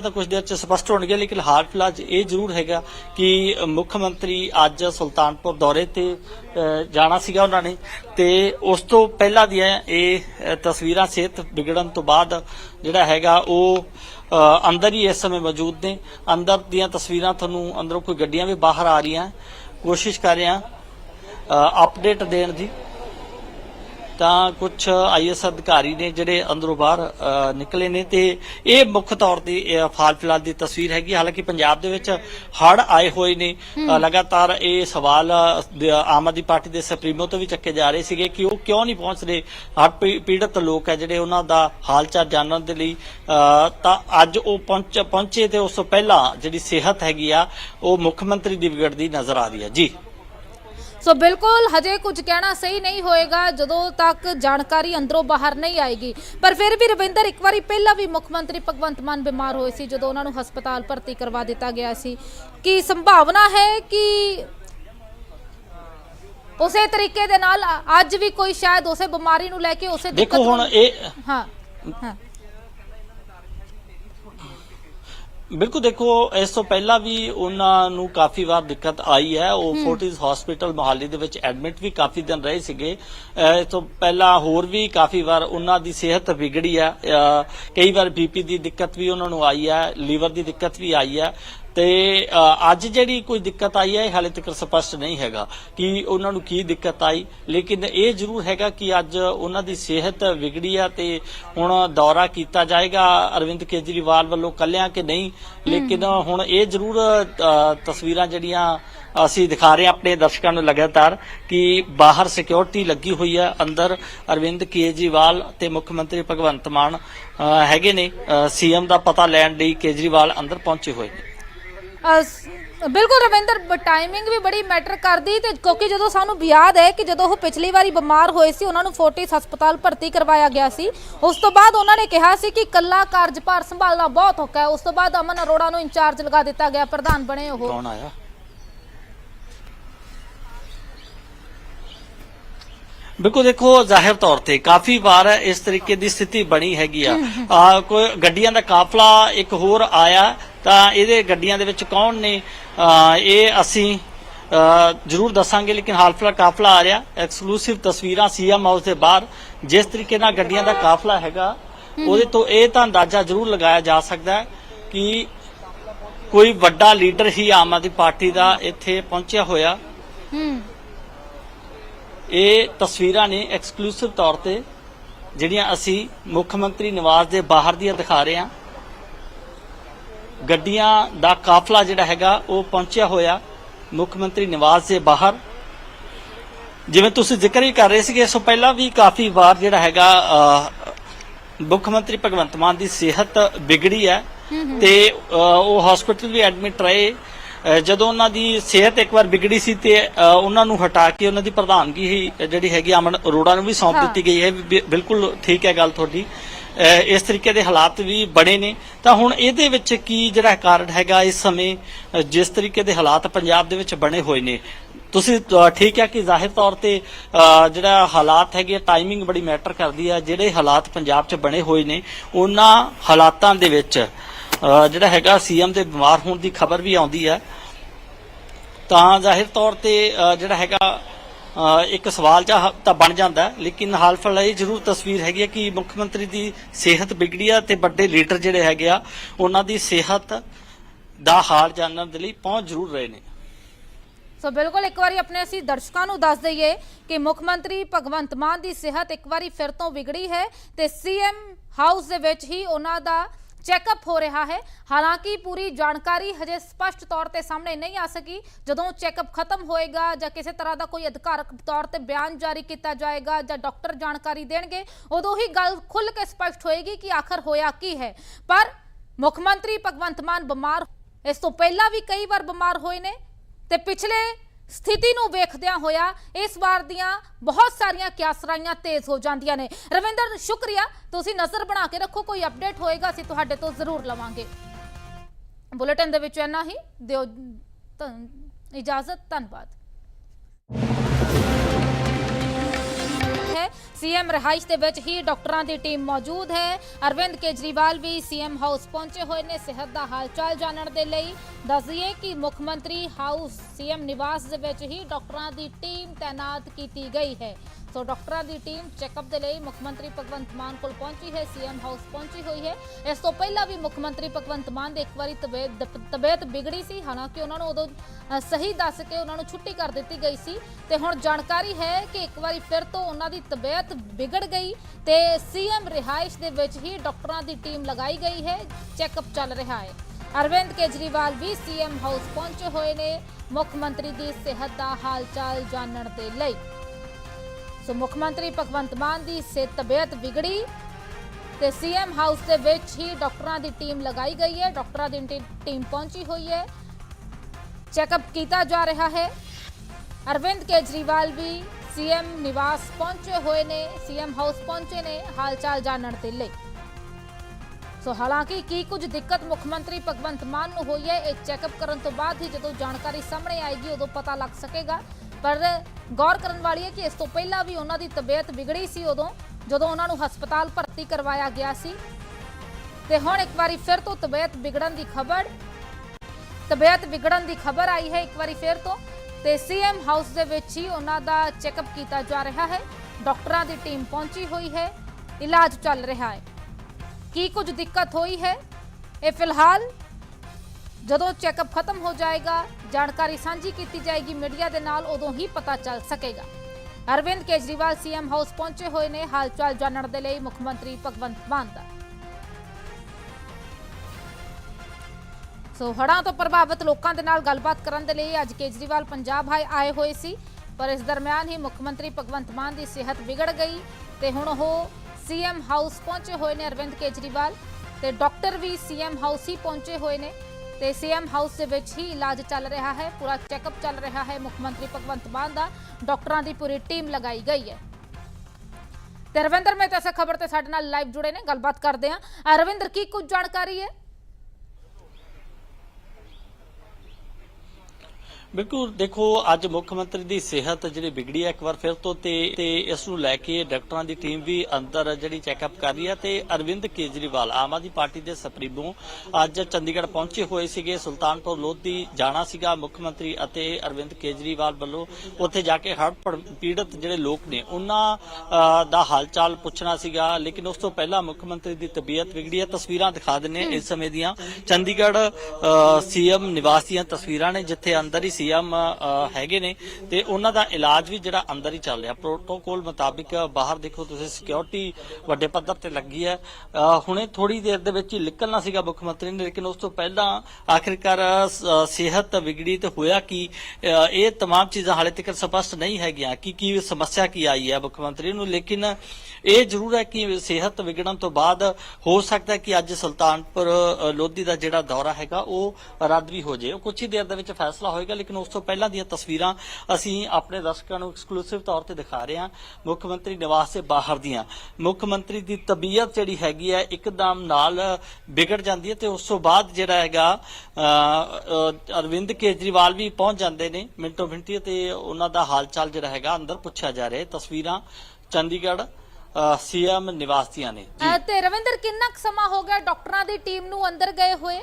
ਤਾਂ ਕੁਝ ਦੇਰ ਚ ਸਪਸ਼ਟ ਹੋਣਗੇ, ਲੇਕਿਨ ਹਾਲ ਫਿਲਹਾਲ 'ਚ ਇਹ ਜ਼ਰੂਰ ਹੈਗਾ ਕਿ ਮੁੱਖ ਮੰਤਰੀ ਅੱਜ ਸੁਲਤਾਨਪੁਰ ਦੌਰੇ ਤੇ ਜਾਣਾ ਸੀਗਾ ਉਹਨਾਂ ਨੇ ਤੇ ਉਸ ਤੋਂ ਪਹਿਲਾਂ ਦੀਆਂ ਇਹ ਤਸਵੀਰਾਂ ਸਿਹਤ ਵਿਗੜਨ ਤੋਂ ਬਾਅਦ ਜਿਹੜਾ ਹੈਗਾ ਉਹ ਅੰਦਰ ਹੀ ਇਸ ਸਮੇਂ ਮੌਜੂਦ ਨੇ। ਅੰਦਰ ਦੀਆਂ ਤਸਵੀਰਾਂ ਤੁਹਾਨੂੰ ਅੰਦਰੋਂ ਕੋਈ ਗੱਡੀਆਂ ਵੀ ਬਾਹਰ ਆ ਰਹੀਆਂ। ਕੋਸ਼ਿਸ਼ ਕਰ ਰਹੇ ਹਾਂ ਅਪਡੇਟ ਦੇਣ ਦੀ। ਤਾਂ ਕੁਝ ਆਈਐਸ ਅਧਿਕਾਰੀ ਨੇ ਜਿਹੜੇ ਅੰਦਰੋਂ ਬਾਹਰ ਨਿਕਲੇ ਨੇ ਤੇ ਇਹ ਮੁੱਖ ਤੌਰ ਤੇ ਹਾਲ ਫਿਲਹਾਲ ਦੀ ਤਸਵੀਰ ਹੈਗੀ। ਹਾਲਾਂਕਿ ਪੰਜਾਬ ਦੇ ਵਿੱਚ ਹੜ ਆਏ ਹੋਏ ਨੇ। ਲਗਾਤਾਰ ਇਹ ਸਵਾਲ ਆਮ ਆਦਮੀ ਪਾਰਟੀ ਦੇ ਸੁਪਰੀਮੋ ਤੋਂ ਵੀ ਚੱਕੇ ਜਾ ਰਹੇ ਸੀਗੇ ਕਿ ਉਹ ਕਿਉਂ ਨਹੀਂ ਪਹੁੰਚ ਰਹੇ। ਹੜ ਪੀੜਤ ਲੋਕ ਹੈ ਜਿਹੜੇ ਉਹਨਾਂ ਦਾ ਹਾਲ ਚਾਲ ਜਾਣਨ ਦੇ ਲਈ ਤਾਂ ਅੱਜ ਉਹ ਪਹੁੰਚ ਪਹੁੰਚੇ ਤੇ ਉਸ ਤੋਂ ਪਹਿਲਾਂ ਜਿਹੜੀ ਸਿਹਤ ਹੈਗੀ ਆ ਉਹ ਮੁੱਖ ਮੰਤਰੀ ਦੀ ਵਿਗੜਦੀ ਨਜ਼ਰ ਆ ਰਹੀ ਹੈ। ਜੀ। ਸੋ ਬਿਲਕੁਲ ਹਜੇ ਕੁਝ ਕਹਿਣਾ ਸਹੀ ਨਹੀਂ ਹੋਏਗਾ ਜਦੋਂ ਤੱਕ ਜਾਣਕਾਰੀ ਅੰਦਰੋਂ ਬਾਹਰ ਨਹੀਂ ਆਏਗੀ। ਪਰ ਫਿਰ ਵੀ ਰਵਿੰਦਰ ਇੱਕ ਵਾਰੀ ਪਹਿਲਾਂ ਵੀ ਮੁੱਖ ਮੰਤਰੀ ਭਗਵੰਤ ਮਾਨ ਬਿਮਾਰ ਹੋਏ ਸੀ ਜਦੋਂ ਉਹਨਾਂ ਨੂੰ ਹਸਪਤਾਲ ਭਰਤੀ ਕਰਵਾ ਦਿੱਤਾ ਗਿਆ ਸੀ। ਕੀ ਸੰਭਾਵਨਾ ਹੈ ਕਿ ਉਸੇ ਤਰੀਕੇ ਦੇ ਨਾਲ ਅੱਜ ਵੀ ਕੋਈ ਸ਼ਾਇਦ ਉਸੇ ਬਿਮਾਰੀ ਨੂੰ ਲੈ ਕੇ ਉਸੇ ਦਿੱਕਤ ਦੇਖੋ ਹੁਣ ਨੂੰ- ਇਹ ਹਾਂ ਹਾਂ। ਬਿਲਕੁਲ ਦੇਖੋ ਇਸ ਤੋਂ ਪਹਿਲਾਂ ਵੀ ਉਹਨਾਂ ਨੂੰ ਕਾਫੀ ਵਾਰ ਦਿੱਕਤ ਆਈ ਹੈ। ਉਹ ਫੋਰਟਿਸ ਹਸਪੀਟਲ ਮੋਹਾਲੀ ਦੇ ਵਿੱਚ ਐਡਮਿਟ ਵੀ ਕਾਫੀ ਦਿਨ ਰਹੇ ਸੀਗੇ। ਇਸ ਤੋਂ ਪਹਿਲਾਂ ਹੋਰ ਵੀ ਕਾਫੀ ਵਾਰ ਉਹਨਾਂ ਦੀ ਸਿਹਤ ਵਿਗੜੀ ਹੈ। ਕਈ ਵਾਰ ਬੀਪੀ ਦੀ ਦਿੱਕਤ ਵੀ ਉਹਨਾਂ ਨੂੰ ਆਈ ਹੈ ਲੀਵਰ ਦੀ ਦਿੱਕਤ ਵੀ ਆਈ ਹੈ। ਤੇ ਅੱਜ ਜਿਹੜੀ ਕੋਈ ਦਿੱਕਤ ਆਈ ਹੈ, ਇਹ ਹਾਲੇ ਤੱਕ ਸਪਸ਼ਟ ਨਹੀਂ ਹੈਗਾ ਕਿ ਉਹਨਾਂ ਨੂੰ ਕੀ ਦਿੱਕਤ ਆਈ। ਲੇਕਿਨ ਇਹ ਜ਼ਰੂਰ ਹੈਗਾ ਕਿ ਅੱਜ ਉਹਨਾਂ ਦੀ ਸਿਹਤ ਵਿਗੜੀ ਆ ਤੇ ਹੁਣ ਦੌਰਾ ਕੀਤਾ ਜਾਏਗਾ ਅਰਵਿੰਦ ਕੇਜਰੀਵਾਲ ਵੱਲੋਂ ਕੱਲਿਆਂ ਕਿ ਨਹੀਂ। ਲੇਕਿਨ ਹੁਣ ਇਹ ਜ਼ਰੂਰ ਤਸਵੀਰਾਂ ਜਿਹੜੀਆਂ ਅਸੀਂ ਦਿਖਾ ਰਹੇ ਆਪਣੇ ਦਰਸ਼ਕਾਂ ਨੂੰ ਲਗਾਤਾਰ ਕਿ ਬਾਹਰ ਸਿਕਿਉਰਿਟੀ ਲੱਗੀ ਹੋਈ ਹੈ, ਅੰਦਰ ਅਰਵਿੰਦ ਕੇਜਰੀਵਾਲ ਤੇ ਮੁੱਖ ਮੰਤਰੀ ਭਗਵੰਤ ਮਾਨ ਹੈਗੇ ਨੇ। ਸੀਐਮ ਦਾ ਪਤਾ ਲੈਣ ਲਈ ਕੇਜਰੀਵਾਲ ਅੰਦਰ ਪਹੁੰਚੇ ਹੋਏ ਨੇ। ਬਿਲਕੁਲ ਰਵਿੰਦਰ ਟਾਈਮਿੰਗ ਵੀ ਬੜੀ ਮੈਟਰ ਕਰਦੀ ਤੇ ਕਿਉਂਕਿ ਜਦੋਂ ਸਾਨੂੰ ਯਾਦ ਹੈ ਕਿ ਜਦੋਂ ਉਹ ਪਿਛਲੀ ਵਾਰੀ ਬਿਮਾਰ ਹੋਏ ਸੀ ਉਹਨਾਂ ਨੂੰ ਫੋਰਟਿਸ ਹਸਪਤਾਲ ਭਰਤੀ ਕਰਵਾਇਆ ਗਿਆ ਸੀ ਉਸ ਤੋਂ ਬਾਅਦ ਉਹਨਾਂ ਨੇ ਕਿਹਾ ਸੀ ਕਿ ਕੱਲਾ ਕਾਰਜਭਾਰ ਸੰਭਾਲਣਾ ਬਹੁਤ ਔਖਾ ਹੈ। ਉਸ ਤੋਂ ਬਾਅਦ ਅਮਨ ਅਰੋੜਾ ਨੂੰ ਇੰਚਾਰਜ ਲਗਾ ਦਿੱਤਾ ਗਿਆ ਪ੍ਰਧਾਨ ਬਣੇ ਉਹ। ਕੌਣ ਆਇਆ? ਬਿਲਕੁਲ ਦੇਖੋ ਜ਼ਾਹਿਰ ਤੌਰ ਤੇ ਕਾਫੀ ਵਾਰ ਇਸ ਤਰੀਕੇ ਦੀ ਸਥਿਤੀ ਬਣੀ ਹੈਗੀ ਆ। ਆ ਕੋਈ ਗੱਡੀਆਂ ਦਾ ਕਾਫਲਾ ਇੱਕ ਹੋਰ ਆਇਆ ਤਾਂ ਇਹਦੇ ਗੱਡੀਆਂ ਦੇ ਵਿੱਚ ਕੌਣ ਨੇ? ਇਹ ਅਸੀਂ ਜ਼ਰੂਰ ਦੱਸਾਂਗੇ ਲੇਕਿਨ ਹਾਲ ਫਿਲਹਾਲ ਕਾਫਲਾ ਆ ਰਿਹਾ। ਐਕਸਕਲੂਸਿਵ ਤਸਵੀਰਾਂ ਸੀਐਮ ਹਾਊਸ ਦੇ ਬਾਹਰ। ਜਿਸ ਤਰੀਕੇ ਨਾਲ ਗੱਡੀਆਂ ਦਾ ਕਾਫਲਾ ਹੈਗਾ ਉਹਦੇ ਤੋਂ ਇਹ ਤਾਂ ਅੰਦਾਜ਼ਾ ਜ਼ਰੂਰ ਲਗਾਇਆ ਜਾ ਸਕਦਾ ਹੈ ਕਿ ਕੋਈ ਵੱਡਾ ਲੀਡਰ ਹੀ ਆਮ ਆਦਮੀ ਪਾਰਟੀ ਦਾ ਇੱਥੇ ਪਹੁੰਚਿਆ ਹੋਇਆ। ਇਹ ਤਸਵੀਰਾਂ ਨੇ ਐਕਸਕਲੂਸਿਵ ਤੌਰ ਤੇ ਜਿਹੜੀਆਂ ਅਸੀਂ ਮੁੱਖ ਮੰਤਰੀ ਨਿਵਾਸ ਦੇ ਬਾਹਰ ਦੀਆਂ ਦਿਖਾ ਰਹੇ ਹਾਂ। ਗੱਡੀਆਂ ਦਾ ਕਾਫਲਾ ਜਿਹੜਾ ਹੈਗਾ ਉਹ ਪਹੁੰਚਿਆ ਹੋਇਆ ਮੁੱਖ ਮੰਤਰੀ ਨਿਵਾਸ ਦੇ ਬਾਹਰ। ਜਿਵੇਂ ਤੁਸੀਂ ਜ਼ਿਕਰ ਹੀ ਕਰ ਰਹੇ ਸੀਗੇ ਇਸ ਤੋਂ ਪਹਿਲਾਂ ਵੀ ਕਾਫੀ ਵਾਰ ਜਿਹੜਾ ਹੈਗਾ ਮੁੱਖ ਮੰਤਰੀ ਭਗਵੰਤ ਮਾਨ ਦੀ ਸਿਹਤ ਵਿਗੜੀ ਹੈ ਤੇ ਉਹ ਹਸਪੀਟਲ ਵੀ ਐਡਮਿਟ ਰਹੇ। ਜਦੋਂ ਉਹਨਾਂ ਦੀ ਸਿਹਤ ਇੱਕ ਵਾਰ ਵਿਗੜੀ ਸੀ ਤੇ ਉਹਨਾਂ ਨੂੰ ਹਟਾ ਕੇ ਉਹਨਾਂ ਦੀ ਪ੍ਰਧਾਨਗੀ ਜਿਹੜੀ ਹੈਗੀ ਅਮਨ ਅਰੋੜਾ ਨੂੰ ਵੀ ਸੌਂਪ। ਦਿੱਤੀ ਗਈ ਹੈ। ਬਿਲਕੁਲ ਠੀਕ ਹੈ ਗੱਲ ਤੁਹਾਡੀ। ਇਸ ਤਰੀਕੇ ਦੇ ਹਾਲਾਤ ਵੀ ਬਣੇ ਨੇ। ਤਾਂ ਹੁਣ ਇਹਦੇ ਵਿੱਚ ਕੀ ਜਿਹੜਾ ਕਾਰਨ ਹੈਗਾ ਇਸ ਸਮੇਂ ਜਿਸ ਤਰੀਕੇ ਦੇ ਹਾਲਾਤ ਪੰਜਾਬ ਦੇ ਵਿੱਚ ਬਣੇ ਹੋਏ ਨੇ। ਤੁਸੀਂ ਠੀਕ ਹੈ ਕਿ ਜ਼ਾਹਿਰ ਤੌਰ ਤੇ ਜਿਹੜਾ ਹਾਲਾਤ ਹੈਗੇ ਟਾਈਮਿੰਗ ਬੜੀ ਮੈਟਰ ਕਰਦੀ ਹੈ ਜਿਹੜੇ ਹਾਲਾਤ ਪੰਜਾਬ 'ਚ ਬਣੇ ਹੋਏ ਨੇ, ਉਹਨਾਂ ਹਾਲਾਤਾਂ ਦੇ ਵਿੱਚ ਜਿਹੜਾ ਹੈਗਾ ਸੀਐਮ ਦੇ ਬਿਮਾਰ ਹੋਣ ਦੀ ਖਬਰ ਵੀ ਆਉਂਦੀ ਹੈ। ਤਾਂ ਜ਼ਾਹਿਰ ਤੌਰ ਤੇ ਜਿਹੜਾ ਹੈਗਾ ਇੱਕ ਸਵਾਲ ਜਿਹਾ ਤਾਂ ਬਣ ਜਾਂਦਾ ਲੇਕਿਨ ਹਾਲ ਫਿਲਹਾਲ ਇਹ ਜ਼ਰੂਰ ਤਸਵੀਰ ਹੈਗੀ ਹੈ ਕਿ ਮੁੱਖ ਮੰਤਰੀ ਦੀ ਸਿਹਤ ਵਿਗੜੀ ਆ ਤੇ ਵੱਡੇ ਲੀਡਰ ਜਿਹੜੇ ਹੈਗੇ ਆ, ਉਹਨਾਂ ਦੀ ਸਿਹਤ ਦਾ ਹਾਲ ਜਾਣਨ ਦੇ ਲਈ ਪਹੁੰਚ ਜ਼ਰੂਰ ਰਹੇ ਨੇ। ਸੋ ਬਿਲਕੁਲ, ਇੱਕ ਵਾਰੀ ਆਪਣੇ ਅਸੀਂ ਦਰਸ਼ਕਾਂ ਨੂੰ ਦੱਸ ਦਈਏ ਕਿ ਮੁੱਖ ਮੰਤਰੀ ਭਗਵੰਤ ਮਾਨ ਦੀ ਸਿਹਤ ਇੱਕ ਵਾਰੀ ਫਿਰ ਤੋਂ ਵਿਗੜੀ ਹੈ ਤੇ ਸੀਐਮ ਹਾਊਸ ਦੇ ਵਿੱਚ ਹੀ ਉਹਨਾਂ ਦਾ ਚੈੱਕਅਪ ਹੋ ਰਿਹਾ ਹੈ। ਹਾਲਾਂਕਿ ਪੂਰੀ ਜਾਣਕਾਰੀ ਹਜੇ ਸਪਸ਼ਟ ਤੌਰ ਤੇ ਸਾਹਮਣੇ ਨਹੀਂ ਆ ਸਕੀ। ਜਦੋਂ ਚੈੱਕਅਪ ਖਤਮ ਹੋਏਗਾ ਜਾਂ ਕਿਸੇ ਤਰ੍ਹਾਂ ਦਾ ਕੋਈ ਅਧਿਕਾਰਕ ਤੌਰ ਤੇ ਬਿਆਨ ਜਾਰੀ ਕੀਤਾ ਜਾਏਗਾ ਜਾਂ ਡਾਕਟਰ ਜਾਣਕਾਰੀ ਦੇਣਗੇ, ਉਦੋਂ ਹੀ ਗੱਲ ਖੁੱਲ ਕੇ ਸਪਸ਼ਟ ਹੋਏਗੀ ਕਿ ਆਖਰ ਹੋਇਆ ਕੀ ਹੈ। ਪਰ ਮੁੱਖ ਮੰਤਰੀ ਭਗਵੰਤ ਮਾਨ ਬਿਮਾਰ ਇਸ ਤੋਂ ਪਹਿਲਾਂ ਵੀ ਕਈ ਵਾਰ ਬਿਮਾਰ ਹੋਏ ਨੇ ਤੇ ਪਿਛਲੇ ਸਥਿਤੀ ਨੂੰ ਵੇਖਦਿਆਂ ਹੋਇਆ ਇਸ ਵਾਰ ਦੀਆਂ ਬਹੁਤ ਸਾਰੀਆਂ ਕਿਆਸਰਾਈਆਂ ਤੇਜ਼ ਹੋ ਜਾਂਦੀਆਂ ਨੇ। ਰਵਿੰਦਰ, ਸ਼ੁਕਰੀਆ। ਤੁਸੀਂ ਨਜ਼ਰ ਬਣਾ ਕੇ ਰੱਖੋ, ਕੋਈ ਅਪਡੇਟ ਹੋਏਗਾ, ਅਸੀਂ ਤੁਹਾਡੇ ਤੋਂ ਜ਼ਰੂਰ ਲਵਾਂਗੇ। ਬੁਲੇਟਿਨ ਦੇ ਵਿੱਚ ਇੰਨਾ ਹੀ। ਦਿਓ ਧੰਨ- ਇਜਾਜ਼ਤ, ਧੰਨਵਾਦ। ਹੈ। ਸੀਐਮ ਰਿਹਾਇਸ਼ ਦੇ ਵਿੱਚ ਹੀ ਡਾਕਟਰਾਂ ਦੀ ਟੀਮ ਮੌਜੂਦ ਹੈ। ਅਰਵਿੰਦ ਕੇਜਰੀਵਾਲ ਵੀ ਸੀਐਮ ਹਾਊਸ ਪਹੁੰਚੇ ਹੋਏ ਨੇ ਸਿਹਤ ਦਾ ਹਾਲਚਾਲ ਜਾਣਨ ਦੇ ਲਈ। ਦੱਸ ਦਈਏ ਕਿ ਮੁੱਖ ਮੰਤਰੀ ਹਾਊਸ ਸੀਐਮ ਨਿਵਾਸ ਦੇ ਵਿੱਚ ਹੀ ਡਾਕਟਰਾਂ ਦੀ ਟੀਮ ਤਾਇਨਾਤ ਕੀਤੀ ਗਈ ਹੈ। ਸੋ ਡਾਕਟਰਾਂ ਦੀ ਟੀਮ ਚੈੱਕਅਪ ਦੇ ਲਈ ਮੁੱਖ ਮੰਤਰੀ ਭਗਵੰਤ ਮਾਨ ਕੋਲ ਪਹੁੰਚੀ ਹੈ, ਸੀਐਮ ਹਾਊਸ ਪਹੁੰਚੀ ਹੋਈ ਹੈ। ਇਸ ਤੋਂ ਪਹਿਲਾਂ ਵੀ ਮੁੱਖ ਮੰਤਰੀ ਭਗਵੰਤ ਮਾਨ ਦੇ ਇੱਕ ਵਾਰੀ ਤਬੀਅਤ ਤਬੀਅਤ ਵਿਗੜੀ ਸੀ। ਹਾਲਾਂਕਿ ਉਹਨਾਂ ਨੂੰ ਉਦੋਂ ਸਹੀ ਦੱਸ ਕੇ ਉਹਨਾਂ ਨੂੰ ਛੁੱਟੀ ਕਰ ਦਿੱਤੀ ਗਈ ਸੀ। ਤੇ ਹੁਣ ਜਾਣਕਾਰੀ ਹੈ ਕਿ ਇੱਕ ਵਾਰੀ ਫਿਰ ਤੋਂ ਉਹਨਾਂ ਦੀ ਤਬੀਅਤ ਵਿਗੜ ਗਈ ਤੇ ਸੀਐਮ ਰਿਹਾਇਸ਼ ਦੇ ਵਿੱਚ ਹੀ ਡਾਕਟਰਾਂ ਦੀ ਟੀਮ ਲਗਾਈ ਗਈ ਹੈ। ਚੈੱਕਅਪ ਚੱਲ ਰਿਹਾ ਹੈ। ਅਰਵਿੰਦ ਕੇਜਰੀਵਾਲ ਵੀ ਸੀਐਮ ਹਾਊਸ ਪਹੁੰਚੇ ਹੋਏ ਨੇ। ਮੁੱਖ ਮੰਤਰੀ ਦੀ ਸਿਹਤ ਦਾ ਹਾਲ ਚਾਲ ਜਾਣਨ ਦੇ ਲਈ। ਸੋ ਮੁੱਖ ਮੰਤਰੀ ਭਗਵੰਤ ਮਾਨ ਦੀ ਸਿਹਤ ਤਬੀਅਤ ਵਿਗੜੀ ਤੇ ਸੀਐਮ ਹਾਊਸ ਦੇ ਵਿੱਚ ਹੀ ਡਾਕਟਰਾਂ ਦੀ ਟੀਮ ਲਗਾਈ ਗਈ ਹੈ। ਡਾਕਟਰਾਂ ਦੀ ਟੀਮ ਪਹੁੰਚੀ ਹੋਈ ਹੈ। ਚੈੱਕਅਪ ਕੀਤਾ ਜਾ ਰਿਹਾ ਹੈ। ਅਰਵਿੰਦ ਕੇਜਰੀਵਾਲ ਵੀ ਸੀਐਮ ਨਿਵਾਸ ਪਹੁੰਚੇ ਹੋਏ ਨੇ। ਸੀਐਮ ਹਾਊਸ ਪਹੁੰਚੇ ਨੇ ਹਾਲਚਾਲ ਜਾਣਨ ਦੇ ਲਈ। ਸੋ ਹਾਲਾਂਕਿ ਕੀ ਕੁਝ ਦਿੱਕਤ ਮੁੱਖ ਮੰਤਰੀ ਭਗਵੰਤ ਮਾਨ ਨੂੰ ਹੋਈ ਹੈ, ਇਹ ਚੈੱਕਅਪ ਕਰਨ ਤੋਂ ਬਾਅਦ ਹੀ ਜਦੋਂ ਜਾਣਕਾਰੀ ਸਾਹਮਣੇ ਆਏਗੀ, ਉਦੋਂ ਪਤਾ ਲੱਗ ਸਕੇਗਾ। ਪਰ ਗੌਰ ਕਰਨ ਵਾਲੀ ਹੈ ਕਿ ਇਸ ਤੋਂ ਪਹਿਲਾਂ ਵੀ ਉਹਨਾਂ ਦੀ ਤਬੀਅਤ ਵਿਗੜੀ ਸੀ ਉਦੋਂ, ਜਦੋਂ ਉਹਨਾਂ ਨੂੰ ਹਸਪਤਾਲ ਭਰਤੀ ਕਰਵਾਇਆ ਗਿਆ ਸੀ। ਤੇ ਹੁਣ ਇੱਕ ਵਾਰੀ ਫਿਰ ਤੋਂ ਤਬੀਅਤ ਵਿਗੜਨ ਦੀ ਖਬਰ, ਤਬੀਅਤ ਵਿਗੜਨ ਦੀ ਖਬਰ ਆਈ ਹੈ ਇੱਕ ਵਾਰੀ ਫਿਰ ਤੋਂ। ਤੇ ਸੀਐਮ ਹਾਊਸ ਦੇ ਵਿੱਚ ਹੀ ਉਹਨਾਂ ਦਾ ਚੈੱਕਅਪ ਕੀਤਾ ਜਾ ਰਿਹਾ ਹੈ। ਡਾਕਟਰਾਂ ਦੀ ਟੀਮ ਪਹੁੰਚੀ ਹੋਈ ਹੈ। ਇਲਾਜ ਚੱਲ ਰਿਹਾ ਹੈ। ਕੀ ਕੁਝ ਦਿੱਕਤ ਹੋਈ ਹੈ? ਇਹ ਫਿਲਹਾਲ ਜਦੋਂ ਚੈੱਕਅਪ ਖਤਮ ਹੋ ਜਾਏਗਾ, ਜਾਣਕਾਰੀ ਸਾਂਝੀ ਕੀਤੀ ਜਾਏਗੀ ਮੀਡੀਆ ਦੇ ਨਾਲ, ਉਦੋਂ ਹੀ ਪਤਾ ਚੱਲ ਸਕੇਗਾ। ਅਰਵਿੰਦ ਕੇਜਰੀਵਾਲ ਸੀਐਮ ਹਾਊਸ ਪਹੁੰਚੇ ਹੋਏ ਨੇ, ਹਾਲਚਾਲ ਜਾਣਨ ਦੇ ਲਈ ਮੁੱਖ ਮੰਤਰੀ ਭਗਵੰਤ ਮਾਨ ਦਾ। ਸੋ ਹੜ੍ਹਾਂ ਤੋਂ ਪ੍ਰਭਾਵਿਤ ਲੋਕਾਂ ਦੇ ਨਾਲ ਗੱਲਬਾਤ ਕਰਨ ਦੇ ਲਈ ਅੱਜ ਕੇਜਰੀਵਾਲ ਪੰਜਾਬ ਆਏ ਆਏ ਹੋਏ ਸੀ, ਪਰ ਇਸ ਦਰਮਿਆਨ ਹੀ ਮੁੱਖ ਮੰਤਰੀ ਭਗਵੰਤ ਮਾਨ ਦੀ ਸਿਹਤ ਵਿਗੜ ਗਈ ਤੇ ਹੁਣ ਉਹ ਸੀਐਮ ਹਾਊਸ ਪਹੁੰਚੇ ਹੋਏ ਨੇ ਅਰਵਿੰਦ ਕੇਜਰੀਵਾਲ ਤੇ ਡਾਕਟਰ ਵੀ ਸੀਐਮ ਹਾਊਸ ਹੀ ਪਹੁੰਚੇ ਹੋਏ ਨੇ। ਤੇ ਸੀਐਮ ਹਾਊਸ ਦੇ ਵਿੱਚ ਹੀ ਇਲਾਜ ਚੱਲ ਰਿਹਾ ਹੈ, ਪੂਰਾ ਚੈੱਕਅਪ ਚੱਲ ਰਿਹਾ ਹੈ। ਮੁੱਖ ਮੰਤਰੀ ਭਗਵੰਤ ਮਾਨ ਦਾ, ਡਾਕਟਰਾਂ ਦੀ ਪੂਰੀ ਟੀਮ ਲਗਾਈ ਗਈ ਹੈ। ਤੇ ਰਵਿੰਦਰ ਮਹਿਤਾ ਇਸ ਖਬਰ ਤੇ ਸਾਡੇ ਨਾਲ ਲਾਈਵ ਜੁੜੇ ਨੇ, ਗੱਲਬਾਤ ਕਰਦੇ ਹਾਂ। ਰਵਿੰਦਰ, ਕੀ ਕੁਝ ਜਾਣਕਾਰੀ ਹੈ? ਬਿਲਕੁਲ ਦੇਖੋ ਅੱਜ ਮੁੱਖ ਮੰਤਰੀ ਦੀ ਸਿਹਤ ਜਿਹੜੀ ਵਿਗੜੀ ਹੈ ਇੱਕ ਵਾਰ ਫਿਰ ਤੋਂ ਤੇ ਤੇ ਇਸ ਨੂੰ ਲੈ ਕੇ ਡਾਕਟਰਾਂ ਦੀ ਟੀਮ ਵੀ ਅੰਦਰ ਜਿਹੜੀ ਚੈੱਕਅਪ ਕਰ ਰਹੀ ਹੈ ਤੇ ਅਰਵਿੰਦ ਕੇਜਰੀਵਾਲ ਆਮ ਆਦਮੀ ਪਾਰਟੀ ਦੇ ਸੁਪਰੀਮੋ ਅੱਜ ਚੰਡੀਗੜ੍ਹ ਪਹੁੰਚੇ ਹੋਏ ਸੀਗੇ ਸੁਲਤਾਨਪੁਰ ਲੋਧੀ ਜਾਣਾ ਸੀਗਾ ਮੁੱਖ ਮੰਤਰੀ ਅਤੇ ਅਰਵਿੰਦ ਕੇਜਰੀਵਾਲ ਵੱਲੋਂ ਉੱਥੇ ਜਾ ਕੇ ਹੜ੍ਹ ਪੀੜਤ ਜਿਹੜੇ ਲੋਕ ਨੇ ਉਹਨਾਂ ਅ, ਦਾ ਹਾਲਚਾਲ ਪੁੱਛਣਾ ਸੀਗਾ ਲੇਕਿਨ ਉਸ ਤੋਂ ਪਹਿਲਾਂ ਮੁੱਖ ਮੰਤਰੀ ਦੀ ਤਬੀਅਤ ਵਿਗੜੀ ਹੈ ਤਸਵੀਰਾਂ ਦਿਖਾ ਦਿੰਨੇ ਇਸ ਸਮੇਂ ਦੀਆਂ। ਚੰਡੀਗੜ੍ਹ ਸੀਐਮ ਨਿਵਾਸ ਦੀਆਂ ਤਸਵੀਰਾਂ ਨੇ ਜਿੱਥੇ ਅੰਦਰ ਹੀ ਸੀਐਮ ਹੈਗੇ ਨੇ ਤੇ ਉਹਨਾਂ ਦਾ ਇਲਾਜ ਵੀ ਜਿਹੜਾ ਅੰਦਰ ਹੀ ਚੱਲ ਰਿਹਾ ਪ੍ਰੋਟੋਕੋਲ ਮੁਤਾਬਿਕ ਬਾਹਰ ਦੇਖੋ ਤੁਸੀਂ ਸਿਕਿਉਰਿਟੀ ਵੱਡੇ ਪੱਧਰ ਤੇ ਲੱਗੀ ਹੈ ਅ, ਹੁਣੇ ਥੋੜੀ ਦੇਰ ਦੇ ਵਿੱਚ ਹੀ ਨਿਕਲਣਾ ਸੀਗਾ ਮੁੱਖ ਮੰਤਰੀ ਨੇ ਲੇਕਿਨ ਉਸ ਤੋਂ ਪਹਿਲਾਂ ਆਖਿਰਕਾਰ ਸ- ਸਿਹਤ ਵਿਗੜੀ ਤੇ ਹੋਇਆ ਕਿ ਇਹ तमाम ਚੀਜ਼ਾਂ ਹਾਲੇ ਤੱਕ ਸਪਸ਼ਟ ਨਹੀਂ ਹੈਗੀਆਂ ਕਿ ਕੀ ਸਮੱਸਿਆ ਕੀ ਆਈ ਹੈ ਮੁੱਖ ਮੰਤਰੀ ਨੂੰ ਲੇਕਿਨ ਇਹ ਜ਼ਰੂਰ ਹੈ ਕਿ ਸਿਹਤ ਵਿਗੜਨ ਤੋਂ ਬਾਅਦ ਹੋ ਸਕਦਾ ਹੈ ਕਿ ਅੱਜ ਸੁਲਤਾਨਪੁਰ ਅ, ਲੋਧੀ ਦਾ ਜਿਹੜਾ ਦੌਰਾ ਹੈਗਾ ਉਹ ਰੱਦ ਵੀ ਹੋ ਜਾਏ ਉਹ ਕੁਝ ਹੀ ਦੇਰ ਦੇ ਵਿੱਚ ਫੈਸਲਾ ਹੋਏਗਾ ਲੇਕਿਨ ਉਸ ਤੋਂ ਪਹਿਲਾਂ ਦੀਆਂ ਤਸਵੀਰਾਂ ਅਸੀਂ ਆਪਣੇ ਦਰਸ਼ਕਾਂ ਨੂੰ ਐਕਸਕਲੂਸਿਵ ਤੌਰ ਤੇ ਦਿਖਾ ਰਹੇ ਹਾਂ ਮੁੱਖ ਮੰਤਰੀ ਨਿਵਾਸ ਦੇ ਬਾਹਰ ਦੀਆਂ। ਮੁੱਖ ਮੰਤਰੀ ਦੀ ਤਬੀਅਤ ਜਿਹੜੀ ਹੈਗੀ ਹੈ ਇੱਕਦਮ ਨਾਲ ਵਿਗੜ ਜਾਂਦੀ ਹੈ ਤੇ ਉਸ ਤੋਂ ਬਾਅਦ ਜਿਹੜਾ ਹੈਗਾ ਅਰਵਿੰਦ ਕੇਜਰੀਵਾਲ ਵੀ ਪਹੁੰਚ ਜਾਂਦੇ ਨੇ ਮਿੰਟੋ ਮਿੰਟੀ ਤੇ ਉਹਨਾਂ ਦਾ ਹਾਲ ਚਾਲ ਜਿਹੜਾ ਹੈਗਾ ਅੰਦਰ ਪੁੱਛਿਆ ਜਾ ਰਿਹਾ ਹੈ। ਤਸਵੀਰਾਂ ਚੰਡੀਗੜ੍ਹ ਸੀਐਮ ਨਿਵਾਸ ਦੀਆਂ ਨੇ। ਤੇ ਰਵਿੰਦਰ, ਕਿੰਨਾ ਕੁ ਸਮਾਂ ਹੋ ਗਿਆ ਡਾਕਟਰਾਂ ਦੀ ਟੀਮ ਨੂੰ ਅੰਦਰ ਗਏ ਹੋਏ?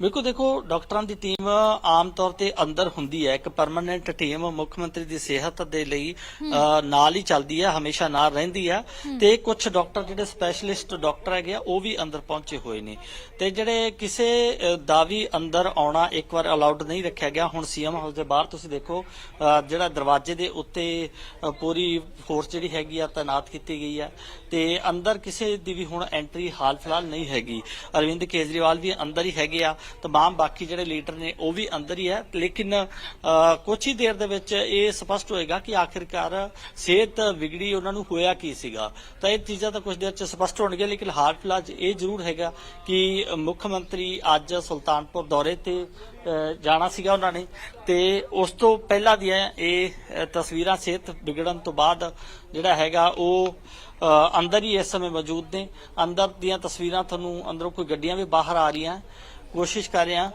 ਬਿਲਕੁਲ ਦੇਖੋ ਡਾਕਟਰਾਂ ਦੀ ਟੀਮ ਆਮ ਤੌਰ ਤੇ ਅੰਦਰ ਹੁੰਦੀ ਹੈ ਇੱਕ ਪਰਮਨੈਂਟ ਟੀਮ ਮੁੱਖ ਮੰਤਰੀ ਦੀ ਸਿਹਤ ਦੇ ਲਈ ਨਾਲ ਹੀ ਚੱਲਦੀ ਹੈ ਹਮੇਸ਼ਾ ਨਾਲ ਰਹਿੰਦੀ ਹੈ। ਤੇ ਕੁਝ ਡਾਕਟਰ ਜਿਹੜੇ ਸਪੈਸ਼ਲਿਸਟ ਡਾਕਟਰ ਹੈਗੇ ਆ ਉਹ ਵੀ ਅੰਦਰ ਪਹੁੰਚੇ ਹੋਏ ਨੇ। ਤੇ ਜਿਹੜੇ ਕਿਸੇ ਦਾ ਵੀ ਅੰਦਰ ਆਉਣਾ ਇੱਕ ਵਾਰ ਅਲਾਉਡ ਨਹੀਂ ਰੱਖਿਆ ਗਿਆ ਹੁਣ ਸੀਐਮ ਹਾਊਸ ਦੇ ਬਾਹਰ ਤੁਸੀਂ ਦੇਖੋ ਜਿਹੜਾ ਦਰਵਾਜ਼ੇ ਦੇ ਉੱਤੇ ਪੂਰੀ ਫੋਰਸ ਜਿਹੜੀ ਹੈਗੀ ਆ ਤਾਇਨਾਤ ਕੀਤੀ ਗਈ ਹੈ। ਤੇ ਅੰਦਰ ਕਿਸੇ ਦੀ ਵੀ ਹੁਣ ਐਂਟਰੀ ਹਾਲ ਫਿਲਹਾਲ ਨਹੀਂ ਹੈਗੀ। ਅਰਵਿੰਦ ਕੇਜਰੀਵਾਲ ਵੀ ਅੰਦਰ ਹੀ ਹੈਗੇ ਆ ਤਮਾਮ ਬਾਕੀ ਜਿਹੜੇ ਲੀਡਰ ਨੇ ਉਹ ਵੀ ਅੰਦਰ ਹੀ ਹੈ। ਲੇਕਿਨ ਅ, ਕੁਛ ਹੀ ਦੇਰ ਦੇ ਵਿੱਚ ਇਹ ਸਪਸ਼ਟ ਹੋਏਗਾ ਕਿ ਆਖਿਰਕਾਰ ਸਿਹਤ ਵਿਗੜੀ ਉਹਨਾਂ ਨੂੰ ਹੋਇਆ ਕੀ ਸੀਗਾ। ਤਾਂ ਇਹ ਚੀਜ਼ਾਂ ਤਾਂ ਕੁਝ ਦੇਰ ਚ ਸਪਸ਼ਟ ਹੋਣਗੀਆਂ ਲੇਕਿਨ ਹਾਲ ਫਿਲਹਾਲ ਇਹ ਜ਼ਰੂਰ ਹੈਗਾ ਕਿ ਮੁੱਖ ਮੰਤਰੀ ਅੱਜ ਸੁਲਤਾਨਪੁਰ ਦੌਰੇ ਤੇ ਜਾਣਾ ਸੀਗਾ ਉਹਨਾਂ ਨੇ। ਤੇ ਉਸ ਤੋਂ ਪਹਿਲਾਂ ਦੀਆਂ ਇਹ ਤਸਵੀਰਾਂ ਸਿਹਤ ਵਿਗੜਨ ਤੋਂ ਬਾਅਦ ਜਿਹੜਾ ਹੈਗਾ ਉਹ ਅੰਦਰ ਹੀ ਇਸ ਸਮੇਂ ਮੌਜੂਦ ਨੇ। ਅੰਦਰ ਦੀਆਂ ਤਸਵੀਰਾਂ ਤੁਹਾਨੂੰ ਅੰਦਰੋਂ ਕੋਈ ਗੱਡੀਆਂ ਵੀ ਬਾਹਰ ਆ ਰਹੀਆਂ। ਕੋਸ਼ਿਸ਼ ਕਰ ਰਹੇ ਹਾਂ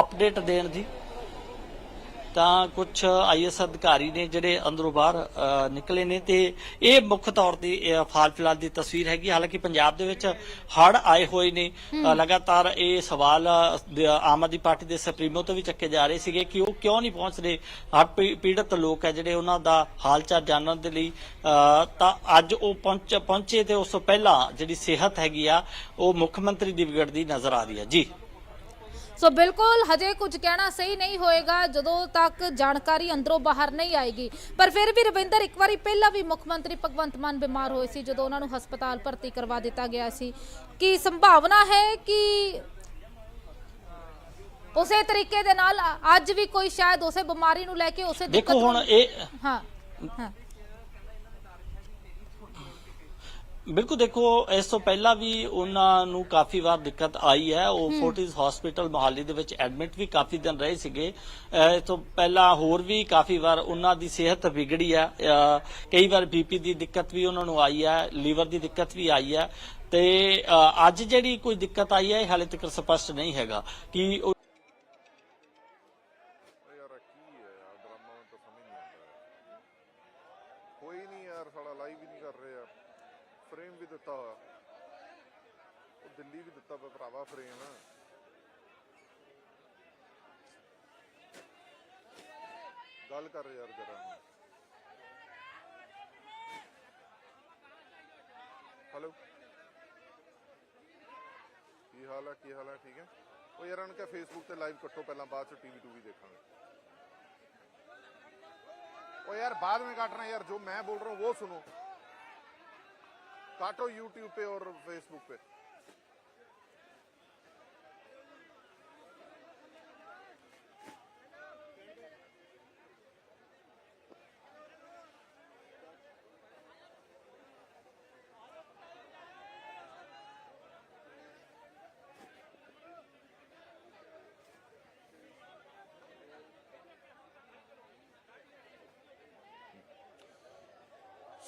ਅਪਡੇਟ ਦੇਣ ਦੀ। ਤਾਂ ਕੁਝ ਆਈਐਸ ਅਧਿਕਾਰੀ ਨੇ ਜਿਹੜੇ ਅੰਦਰੋਂ ਬਾਹਰ ਨਿਕਲੇ ਨੇ ਤੇ ਇਹ ਮੁੱਖ ਤੌਰ ਤੇ ਹਾਲ ਫਿਲਹਾਲ ਦੀ ਤਸਵੀਰ ਹੈਗੀ। ਹਾਲਾਂਕਿ ਪੰਜਾਬ ਦੇ ਵਿੱਚ ਹੜ ਆਏ ਹੋਏ ਨੇ। ਲਗਾਤਾਰ ਇਹ ਸਵਾਲ ਆਮ ਆਦਮੀ ਪਾਰਟੀ ਦੇ ਸੁਪਰੀਮੋ ਤੋਂ ਵੀ ਚੱਕੇ ਜਾ ਰਹੇ ਸੀਗੇ ਕਿ ਉਹ ਕਿਉਂ ਨਹੀਂ ਪਹੁੰਚ ਰਹੇ? ਹੜ ਪੀੜਤ ਲੋਕ ਹੈ ਜਿਹੜੇ ਉਹਨਾਂ ਦਾ ਹਾਲ ਚਾਲ ਜਾਣਨ ਦੇ ਲਈ ਤਾਂ ਅੱਜ ਉਹ ਪਹੁੰਚ ਪਹੁੰਚੇ ਤੇ ਉਸ ਤੋਂ ਪਹਿਲਾਂ ਜਿਹੜੀ ਸਿਹਤ ਹੈਗੀ ਆ ਉਹ ਮੁੱਖ ਮੰਤਰੀ ਦੀ ਵਿਗੜਦੀ ਨਜ਼ਰ ਆ ਰਹੀ ਹੈ। ਜੀ। ਸੋ ਬਿਲਕੁਲ ਹਜੇ ਕੁਝ ਕਹਿਣਾ ਸਹੀ ਨਹੀਂ ਹੋਏਗਾ ਜਦੋਂ ਤੱਕ ਜਾਣਕਾਰੀ ਅੰਦਰੋਂ ਬਾਹਰ ਨਹੀਂ ਆਏਗੀ। ਪਰ ਫਿਰ ਵੀ ਰਵਿੰਦਰ ਇੱਕ ਵਾਰੀ ਪਹਿਲਾਂ ਵੀ ਮੁੱਖ ਮੰਤਰੀ ਭਗਵੰਤ ਮਾਨ ਬਿਮਾਰ ਹੋਏ ਸੀ ਜਦੋਂ ਉਹਨਾਂ ਨੂੰ ਹਸਪਤਾਲ ਭਰਤੀ ਕਰਵਾ ਦਿੱਤਾ ਗਿਆ ਸੀ। ਕੀ ਸੰਭਾਵਨਾ ਹੈ ਕਿ ਉਸੇ ਤਰੀਕੇ ਦੇ ਨਾਲ ਅੱਜ ਵੀ ਕੋਈ ਸ਼ਾਇਦ ਉਸੇ ਬਿਮਾਰੀ ਨੂੰ ਲੈ ਕੇ ਉਸੇ ਦਿੱਕਤ ਦੇਖੋ ਹੁਣ ਨੂੰ- ਇਹ ਹਾਂ ਹਾਂ। ਬਿਲਕੁਲ ਦੇਖੋ ਇਸ ਤੋਂ ਪਹਿਲਾਂ ਵੀ ਉਹਨਾਂ ਨੂੰ ਕਾਫੀ ਵਾਰ ਦਿੱਕਤ ਆਈ ਹੈ। ਉਹ ਫੋਰਟਿਸ ਹਸਪੀਟਲ ਮੋਹਾਲੀ ਦੇ ਵਿੱਚ ਐਡਮਿਟ ਵੀ ਕਾਫੀ ਦਿਨ ਰਹੇ ਸੀਗੇ। ਇਸ ਤੋਂ ਪਹਿਲਾਂ ਹੋਰ ਵੀ ਕਾਫੀ ਵਾਰ ਉਹਨਾਂ ਦੀ ਸਿਹਤ ਵਿਗੜੀ ਹੈ। ਕਈ ਵਾਰ ਬੀਪੀ ਦੀ ਦਿੱਕਤ ਵੀ ਉਹਨਾਂ ਨੂੰ ਆਈ ਹੈ ਲੀਵਰ ਦੀ ਦਿੱਕਤ ਵੀ ਆਈ ਹੈ। ਤੇ ਅੱਜ ਜਿਹੜੀ ਕੋਈ ਦਿੱਕਤ ਆਈ ਹੈ ਹਾਲੇ ਤੱਕ ਸਪਸ਼ਟ ਨਹੀਂ ਹੈਗਾ ਕਿ ਫੇਸਬੁੱਕ ਤੇ ਲਾਈਵ ਕੱਟੋ ਪਹਿਲਾਂ ਬਾਅਦ ਚ ਟੀਵੀ ਟੂਵੀ ਦੇਖਾਂਗੇ ओ यार बाद में काटना यार जो मैं बोल रहा हूँ वो सुनो काटो यूट्यूब पे और फेसबुक पे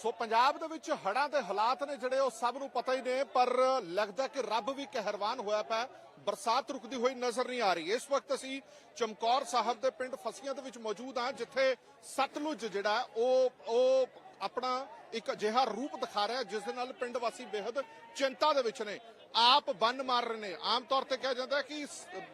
ਸੋ ਪੰਜਾਬ ਦੇ ਵਿੱਚ ਹੜ੍ਹਾਂ ਦੇ ਹਾਲਾਤ ਨੇ ਜਿਹੜੇ ਉਹ ਸਭ ਨੂੰ ਪਤਾ ਹੀ ਨੇ, ਪਰ ਲੱਗਦਾ ਕਿ ਰੱਬ ਵੀ ਕਹਿਰਵਾਨ ਹੋਇਆ ਪਿਆ ਬਰਸਾਤ ਰੁਕਦੀ ਹੋਈ ਨਜ਼ਰ ਨਹੀਂ ਆ ਰਹੀ। ਇਸ ਵਕਤ ਅਸੀਂ ਚਮਕੌਰ ਸਾਹਿਬ ਦੇ ਪਿੰਡ ਫਸੀਆਂ ਦੇ ਵਿੱਚ ਮੌਜੂਦ ਹਾਂ, ਜਿੱਥੇ ਸਤਲੁਜ ਜਿਹੜਾ ਉਹ ਉਹ ਆਪਣਾ ਇੱਕ ਅਜਿਹਾ ਰੂਪ ਦਿਖਾ ਰਿਹਾ ਜਿਸ ਦੇ ਨਾਲ ਪਿੰਡ ਵਾਸੀ ਬੇहद ਚਿੰਤਾ ਦੇ ਵਿੱਚ ਨੇ। ਆਪ ਬੰਨ ਮਾਰ ਰਹੇ ਨੇ। ਆਮ ਤੌਰ ਤੇ ਕਿਹਾ ਜਾਂਦਾ ਕਿ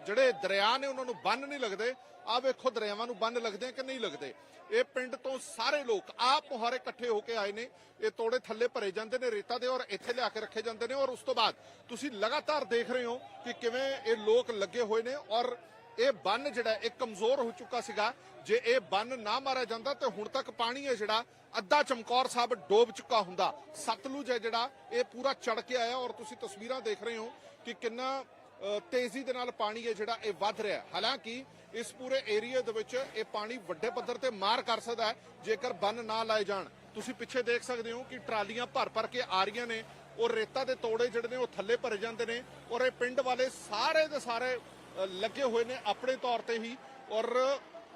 ਜਿਹੜੇ ਦਰਿਆ ਨੇ, ਉਹਨਾਂ ਨੂੰ ਬੰਨ ਨਹੀਂ ਲੱਗਦੇ। ਆ ਵੇਖੋ, ਦਰਿਆਵਾਂ ਨੂੰ ਬੰਨ ਲੱਗਦੇ ਕਿ ਨਹੀਂ ਲੱਗਦੇ? ਇਹ ਪਿੰਡ ਤੋਂ ਸਾਰੇ ਲੋਕ, ਆਪ ਮੁਹਾਰੇ ਇਕੱਠੇ ਹੋ ਕੇ ਆਏ ਨੇ। ਇਹ ਤੋੜੇ ਥੱਲੇ ਭਰੇ ਜਾਂਦੇ ਨੇ ਰੇਤਾ ਦੇ ਔਰ ਇੱਥੇ ਲਿਆ ਕੇ ਰੱਖੇ ਜਾਂਦੇ ਨੇ। ਔਰ ਉਸ ਤੋਂ ਬਾਅਦ ਤੁਸੀਂ ਲਗਾਤਾਰ ਦੇਖ ਰਹੇ ਹੋ ਕਿ ਕਿਵੇਂ ਇਹ ਲੋਕ ਲੱਗੇ ਹੋਏ ਨੇ ਔਰ ਇਹ ਬੰਨ ਜਿਹੜਾ ਇਹ ਕਮਜ਼ੋਰ ਹੋ ਚੁੱਕਾ ਸੀਗਾ। ਜੇ ਇਹ ਬੰਨ ਨਾ ਮਾਰਿਆ ਜਾਂਦਾ ਤੇ ਹੁਣ ਤੱਕ ਪਾਣੀ ਹੈ ਜਿਹੜਾ, ਅੱਧਾ ਚਮਕੌਰ ਸਾਹਿਬ ਡੋਬ ਚੁੱਕਾ ਹੁੰਦਾ। ਸਤਲੁਜ ਹੈ ਜਿਹੜਾ, ਇਹ ਪੂਰਾ ਚੜ ਕੇ ਆਇਆ ਔਰ ਤੁਸੀਂ ਤਸਵੀਰਾਂ ਦੇਖ ਰਹੇ ਹੋ ਕਿ ਕਿੰਨਾ ਤੇਜ਼ੀ ਦੇ ਨਾਲ ਪਾਣੀ ਹੈ ਜਿਹੜਾ, ਇਹ ਵੱਧ ਰਿਹਾ ਹਾਲਾਂਕਿ ਇਸ ਪੂਰੇ ਏਰੀਆ ਦੇ ਵਿੱਚ ਇਹ ਪਾਣੀ ਵੱਡੇ ਪੱਧਰ ਤੇ ਮਾਰ ਕਰ ਸਕਦਾ ਹੈ, ਜੇਕਰ ਬੰਨ ਨਾ ਲਾਏ ਜਾਣ। ਤੁਸੀਂ ਪਿੱਛੇ ਦੇਖ ਸਕਦੇ ਹੋ ਕਿ ਟਰਾਲੀਆਂ ਭਰ ਭਰ ਕੇ ਆ ਰਹੀਆਂ ਨੇ, ਔਰ ਰੇਤਾ ਦੇ ਤੋੜੇ ਜਿਹੜੇ ਨੇ ਉਹ ਥੱਲੇ ਭਰੇ ਜਾਂਦੇ ਨੇ, ਔਰ ਇਹ ਪਿੰਡ ਵਾਲੇ ਸਾਰੇ ਦੇ ਸਾਰੇ ਲੱਗੇ ਹੋਏ ਨੇ ਆਪਣੇ ਤੌਰ ਤੇ ਹੀ ਔਰ